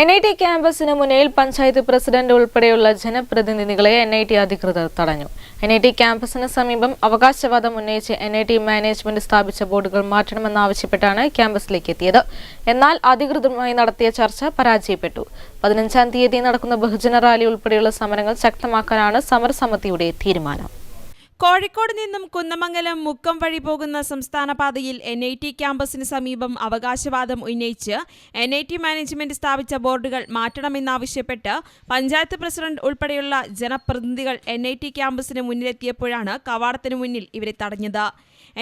N I T ക്യാമ്പസിന് മുന്നിൽ panchayat president ഉൾപ്പെടെയുള്ള ജനപ്രതിനിധികളെ N I T അധികൃതർ തടഞ്ഞു. എൻ ഐ ടി ക്യാമ്പസിന് സമീപം അവകാശവാദം ഉന്നയിച്ച് എൻ ഐ ടി മാനേജ്മെന്റ് സ്ഥാപിച്ച ബോർഡുകൾ മാറ്റണമെന്നാവശ്യപ്പെട്ടാണ് ക്യാമ്പസിലേക്ക് എത്തിയത്. എന്നാൽ അധികൃതരുമായി നടത്തിയ ചർച്ച പരാജയപ്പെട്ടു. പതിനഞ്ചാം തീയതി നടക്കുന്ന ബഹുജന റാലി ഉൾപ്പെടെയുള്ള സമരങ്ങൾ ശക്തമാക്കാനാണ് സമരസമിതിയുടെ തീരുമാനം. കോഴിക്കോട് നിന്നും കുന്നമംഗലം മുക്കം വഴി പോകുന്ന സംസ്ഥാന പാതയിൽ എൻ ഐ ടി ക്യാമ്പസിന് സമീപം അവകാശവാദം ഉന്നയിച്ച് എൻ ഐ ടി മാനേജ്മെന്റ് സ്ഥാപിച്ച ബോർഡുകൾ മാറ്റണമെന്നാവശ്യപ്പെട്ട് പഞ്ചായത്ത് പ്രസിഡന്റ് ഉൾപ്പെടെയുള്ള ജനപ്രതിനിധികൾ എൻ ഐ ടി ക്യാമ്പസിന് മുന്നിലെത്തിയപ്പോഴാണ് കവാടത്തിന് മുന്നിൽ ഇവരെ തടഞ്ഞത്.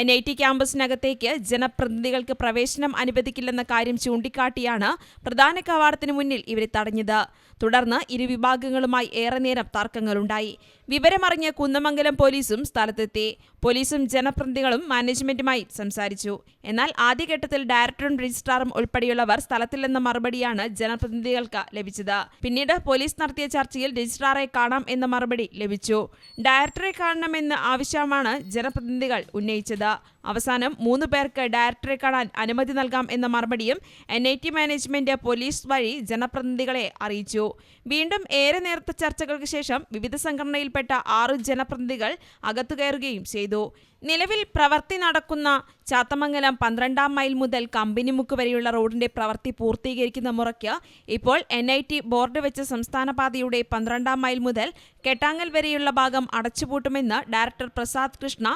എൻ ഐ ടി ക്യാമ്പസിനകത്തേക്ക് ജനപ്രതിനിധികൾക്ക് പ്രവേശനം അനുവദിക്കില്ലെന്ന കാര്യം ചൂണ്ടിക്കാട്ടിയാണ് പ്രധാന കവാടത്തിന് മുന്നിൽ ഇവരെ തടഞ്ഞത്. തുടർന്ന് ഇരു വിഭാഗങ്ങളുമായി ഏറെ നേരം തർക്കങ്ങളുണ്ടായി. വിവരമറിഞ്ഞ കുന്നമംഗലം പോലീസും സ്ഥലത്തെത്തി പോലീസും ജനപ്രതിനിധികളും മാനേജ്മെന്റുമായി സംസാരിച്ചു. എന്നാൽ ആദ്യഘട്ടത്തിൽ ഡയറക്ടറും രജിസ്ട്രാറും ഉൾപ്പെടെയുള്ളവർ സ്ഥലത്തില്ലെന്ന മറുപടിയാണ് ജനപ്രതിനിധികൾക്ക് ലഭിച്ചത്. പിന്നീട് പോലീസ് നടത്തിയ ചർച്ചയിൽ രജിസ്ട്രാറെ കാണാം എന്ന മറുപടി ലഭിച്ചു. ഡയറക്ടറെ കാണണമെന്ന ആവശ്യമാണ് ജനപ്രതിനിധികൾ ഉന്നയിച്ചത്. അവസാനം മൂന്ന് പേർക്ക് ഡയറക്ടറെ കാണാൻ അനുമതി നൽകാം എന്ന മറുപടിയും N I T management police വഴി ജനപ്രതിനിധികളെ അറിയിച്ചു. വീണ്ടും ഏറെ നേരത്തെ ചർച്ചകൾക്ക് ശേഷം വിവിധ സംഘടനയിൽപ്പെട്ട ആറ് ജനപ്രതിനിധികൾ അകത്തു കയറുകയും ചെയ്തു. നിലവിൽ പ്രവൃത്തി നടക്കുന്ന ചാത്തമംഗലം പന്ത്രണ്ടാം മൈൽ മുതൽ കമ്പനിമുക്ക് വരെയുള്ള റോഡിന്റെ പ്രവൃത്തി പൂർത്തീകരിക്കുന്ന മുറയ്ക്ക് ഇപ്പോൾ എൻ ഐ ടി ബോർഡ് വെച്ച സംസ്ഥാന പാതയുടെ പന്ത്രണ്ടാം മൈൽ മുതൽ കെട്ടാങ്ങൽ വരെയുള്ള ഭാഗം അടച്ചുപൂട്ടുമെന്ന് ഡയറക്ടർ പ്രസാദ് കൃഷ്ണ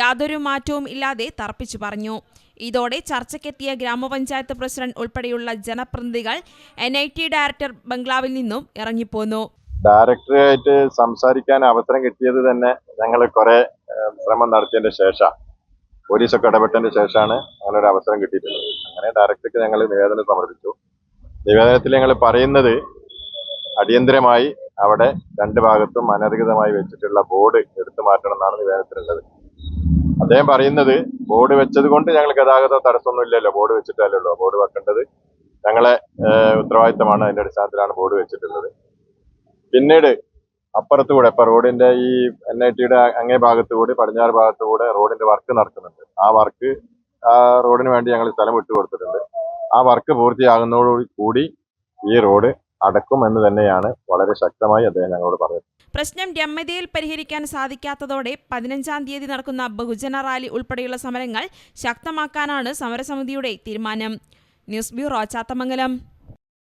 യാതൊരു മാറ്റവും ഇല്ലാതെ തർപ്പിച്ചു പറഞ്ഞു. ഇതോടെ ചർച്ചയ്ക്കെത്തിയ ഗ്രാമപഞ്ചായത്ത് പ്രസിഡന്റ് ഉൾപ്പെടെയുള്ള ജനപ്രതിനിധികൾ എൻ ഐ ടി ഡയറക്ടർ ബംഗ്ലാവിൽ നിന്നും ഇറങ്ങിപ്പോന്നു. ഡയറക്ടറായിട്ട് സംസാരിക്കാൻ അവസരം കിട്ടിയത് തന്നെ ഞങ്ങൾ കുറെ ശ്രമം നടത്തിയതിന്റെ ശേഷം. പോലീസൊക്കെ ഇടപെട്ടതിന്റെ ശേഷമാണ് അങ്ങനെ ഒരു അവസരം കിട്ടിയിട്ടുള്ളത്. അങ്ങനെ ഡയറക്ടർക്ക് ഞങ്ങൾ നിവേദനം സമർപ്പിച്ചു. നിവേദനത്തിൽ ഞങ്ങൾ പറയുന്നത് അടിയന്തരമായി അവിടെ രണ്ട് ഭാഗത്തും അനധികൃതമായി വെച്ചിട്ടുള്ള ബോർഡ് എടുത്തു മാറ്റണം എന്നാണ് നിവേദനത്തിലുള്ളത്. അദ്ദേഹം പറയുന്നത് ബോർഡ് വെച്ചത് കൊണ്ട് ഞങ്ങൾ ഗതാഗത തടസ്സമൊന്നും ഇല്ലല്ലോ ബോർഡ് വെച്ചിട്ടല്ലേ ഉള്ളൂ ബോർഡ് വെക്കേണ്ടത്. ഞങ്ങളെ ഉത്തരവാദിത്തമാണ് അതിന്റെ അടിസ്ഥാനത്തിലാണ് ബോർഡ് വെച്ചിട്ടുള്ളത്. പിന്നീട് അപ്പുറത്തുകൂടെ ഇപ്പൊ റോഡിന്റെ ഈ എൻ ഐ ടിയുടെ അങ്ങേ ഭാഗത്തുകൂടി പടിഞ്ഞാറ് ഭാഗത്തുകൂടെ റോഡിന്റെ വർക്ക് നടക്കുന്നുണ്ട്. ആ വർക്ക് ആ റോഡിന് വേണ്ടി ഞങ്ങൾ സ്ഥലം വിട്ടുകൊടുത്തിട്ടുണ്ട് ആ വർക്ക് പൂർത്തിയാകുന്നതോടു കൂടി ഈ റോഡ് അടക്കും എന്ന് തന്നെയാണ് വളരെ ശക്തമായി അദ്ദേഹം ഞങ്ങളോട് പറഞ്ഞത്. പ്രശ്നം രമ്യതയിൽ പരിഹരിക്കാൻ സാധിക്കാത്തതോടെ പതിനഞ്ചാം തീയതി നടക്കുന്ന ബഹുജന റാലി ഉൾപ്പെടെയുള്ള സമരങ്ങൾ ശക്തമാക്കാനാണ് സമരസമിതിയുടെ തീരുമാനം. News bureau Chathamangalam.